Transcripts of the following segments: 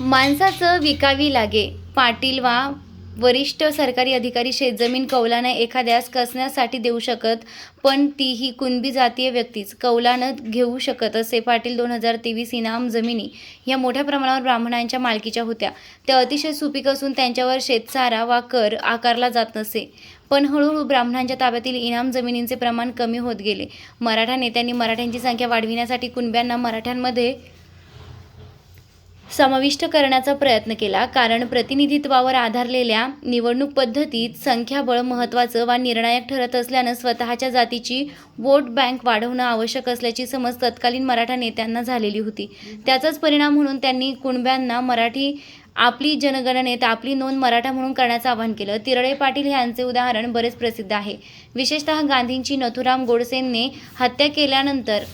माणसाचं विकावी लागे. पाटील वा वरिष्ठ सरकारी अधिकारी शेतजमीन कौलानं एखाद्यास कसण्यासाठी देऊ शकत पण ती ही कुणबी जातीय व्यक्तीच. कौलानं घेऊ शकत असे पाटील दोन हजार तेवीस इनाम जमिनी या मोठ्या प्रमाणावर ब्राह्मणांच्या मालकीच्या होत्या. त्या अतिशय सुपीक असून त्यांच्यावर शेतसारा वा कर आकारला जात नसे. पण हळूहळू ब्राह्मणांच्या ताब्यातील इनाम जमिनींचे प्रमाण कमी होत गेले. मराठा नेत्यांनी मराठ्यांची संख्या वाढविण्यासाठी कुणब्यांना मराठ्यांमध्ये समाविष्ट करण्याचा प्रयत्न केला. कारण प्रतिनिधित्वावर आधारलेल्या निवडणूक पद्धतीत संख्याबळ महत्त्वाचं वा निर्णायक ठरत असल्यानं स्वतःच्या जातीची वोट बँक वाढवणं आवश्यक असल्याची समज तत्कालीन मराठा नेत्यांना झालेली होती. त्याचाच परिणाम म्हणून त्यांनी कुणब्यांना मराठी आपली जनगणनेत आपली नोंद मराठा म्हणून करण्याचं आवाहन केलं. तिरळे पाटील यांचे उदाहरण बरेच प्रसिद्ध आहे. विशेषतः गांधींची नथुराम गोडसेंनी हत्या केल्यानंतर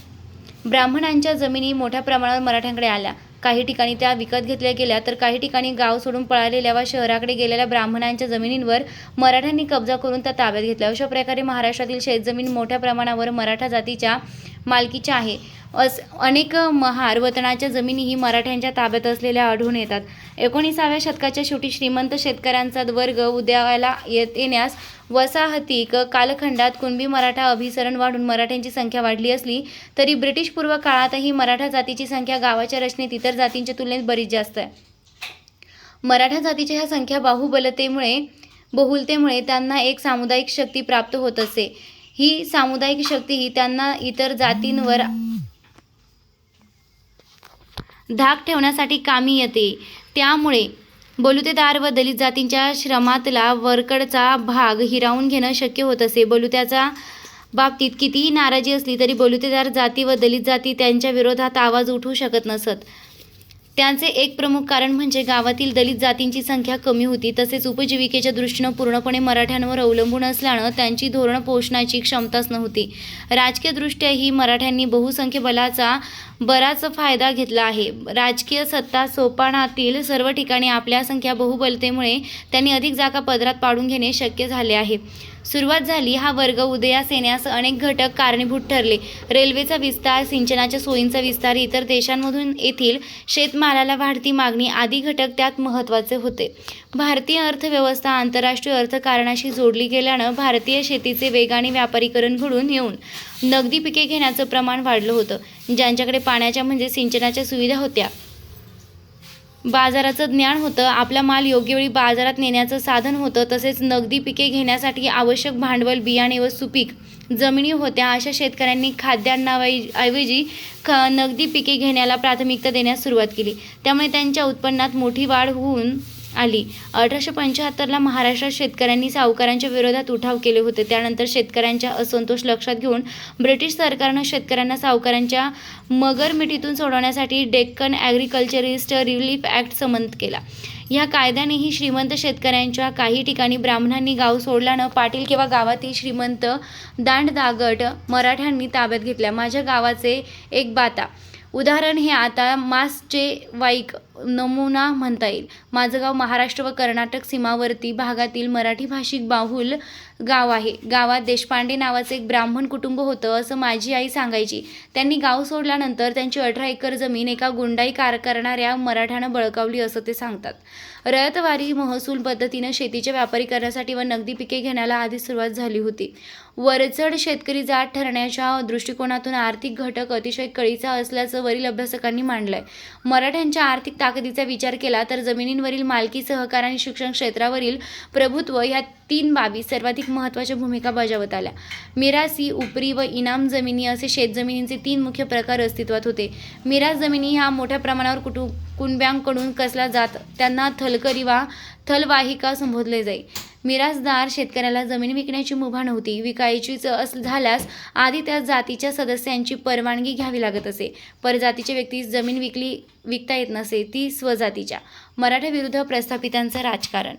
ब्राह्मणांच्या जमिनी मोठ्या प्रमाणावर मराठ्यांकडे आल्या. काही ठिकाणी त्या विकत घेतल्या गेल्या तर काही ठिकाणी गाव सोडून पळालेल्या व शहराकडे गेलेल्या ब्राह्मणांच्या जमिनींवर मराठ्यांनी कब्जा करून त्या ताब्यात घेतल्या. अशा प्रकारे महाराष्ट्रातील शेतजमीन मोठ्या प्रमाणावर मराठा जातीच्या मालकीच्या आहे. अस अनेक महार वतनाच्या जमिनी ही मराठ्यांच्या ताब्यात असलेल्या आढळून येतात. एकोणीसाव्या शतकाच्या शेवटी श्रीमंत शेतकऱ्यांचा वर्ग उद्याला येत येण्यास वसाहतिक कालखंडात कुणबी मराठा अभिसरण वाढून मराठ्यांची संख्या वाढली असली तरी ब्रिटिशपूर्व काळातही मराठा जातीची संख्या गावाच्या रचनेत इतर जातींच्या तुलनेत बरीच जास्त आहे. मराठा जातीच्या ह्या संख्या बाहुबलतेमुळे बहुलतेमुळे त्यांना एक सामुदायिक शक्ती प्राप्त होत असे. ही सामुदायिक शक्ती ही त्यांना इतर जातींवर धाक ठेवण्यासाठी कामी येते. त्यामुळे बलुतेदार व दलित जातींच्या श्रमातला वरकडचा भाग हिरावून घेणं शक्य होत असे. बलुत्याचा बाबतीत कितीही नाराजी असली तरी बलुतेदार जाती व दलित जाती त्यांच्या विरोधात आवाज उठवू शकत नसत. त्यांचे एक प्रमुख कारण म्हणजे गावातील दलित जातींची संख्या कमी होती. तसेच उपजीविकेच्या दृष्टीनं पूर्णपणे मराठ्यांवर अवलंबून असल्यानं त्यांची धोरणं पोषणाची क्षमताच नव्हती. राजकीयदृष्ट्याही मराठ्यांनी बहुसंख्य बलाचा बराच फायदा घेतला आहे. राजकीय सत्ता सोपानातील सर्व ठिकाणी आपल्या संख्या बहुबलतेमुळे त्यांनी अधिक जागा पदरात पाडून घेणे शक्य झाले आहे. सुरुवात झाली हा वर्ग उदयास येण्यास अनेक घटक कारणीभूत ठरले. रेल्वेचा विस्तार सिंचनाच्या सोयींचा विस्तार इतर देशांमधून येथील शेतमालाला वाढती मागणी आदी घटक त्यात महत्त्वाचे होते. भारतीय अर्थव्यवस्था आंतरराष्ट्रीय अर्थकारणाशी जोडली गेल्यानं भारतीय शेतीचे वेगाने व्यापारीकरण घडून येऊन नगदी पिके घेण्याचं प्रमाण वाढलं होतं. ज्यांच्याकडे पाण्याच्या म्हणजे सिंचनाच्या सुविधा होत्या बाजाराचं ज्ञान होतं आपला माल योग्य वेळी बाजारात नेण्याचं साधन होतं तसेच नगदी पिके घेण्यासाठी आवश्यक भांडवल बियाणे व सुपीक जमिनी होत्या. अशा शेतकऱ्यांनी खाद्यान्नाऐवजी ख नगदी पिके घेण्याला प्राथमिकता देण्यास सुरुवात केली. त्यामुळे त्यांच्या उत्पन्नात मोठी वाढ होऊन आली. अठराशे पंच्याहत्तरला महाराष्ट्रात शेतकऱ्यांनी सावकारांच्या विरोधात उठाव केले होते. त्यानंतर शेतकऱ्यांच्या असंतोष लक्षात घेऊन ब्रिटिश सरकारनं शेतकऱ्यांना सावकारांच्या मगरमिठीतून सोडवण्यासाठी डेक्कन ॲग्रिकल्चरिस्ट रिलीफ ॲक्ट संमत केला. या कायद्यानेही श्रीमंत शेतकऱ्यांच्या काही ठिकाणी ब्राह्मणांनी गाव सोडल्यानं पाटील किंवा गावातील श्रीमंत दांडदागट मराठ्यांनी ताब्यात घेतल्या. माझ्या गावाचे एक बाता. उदाहरण हे आता मासचे वाईक नमुना म्हणता येईल. माझं गाव महाराष्ट्र व कर्नाटक सीमावर्ती भागातील मराठी भाषिक बाहुल गाव आहे. गावात देशपांडे नावाचं एक ब्राह्मण कुटुंब होतं असं माझी आई सांगायची. त्यांनी गाव सोडल्यानंतर त्यांची अठरा एकर जमीन एका गुंडाई कार करणाऱ्या मराठ्यानं बळकावली असं ते सांगतात. रयतवारी महसूल पद्धतीनं शेतीच्या व्यापारीकरणासाठी व नगदी पिके घेण्याला आधी सुरुवात झाली होती. वरचढ शेतकरी जात ठरण्याच्या दृष्टिकोनातून आर्थिक घटक अतिशय कळीचा असल्याचं वरील अभ्यासकांनी मांडलंय. मराठ्यांच्या आर्थिक ताकदीचा विचार केला तर जमिनींवरील मालकी सहकार आणि शिक्षण क्षेत्रावरील प्रभुत्व ह्या तीन बाबी सर्वाधिक महत्त्वाच्या भूमिका बजावत आल्या. मिरासी उपरी व इनाम जमिनी असे शेतजमिनींचे तीन मुख्य प्रकार अस्तित्वात होते. मिरास जमिनी ह्या मोठ्या प्रमाणावर कुटुंब कुणब्यांकडून कसला जात त्यांना थलकरी वा थलवाहिका संबोधले जाई. मिराजदार शेतकऱ्याला जमीन विकण्याची मुभा नव्हती. विकायचीच अस झाल्यास आधी त्या जातीच्या सदस्यांची परवानगी घ्यावी लागत असे. परजातीच्या व्यक्तीस जमीन विकली विकता येत नसे ती स्वजातीच्या. मराठा विरुद्ध प्रस्थापितांचं राजकारण.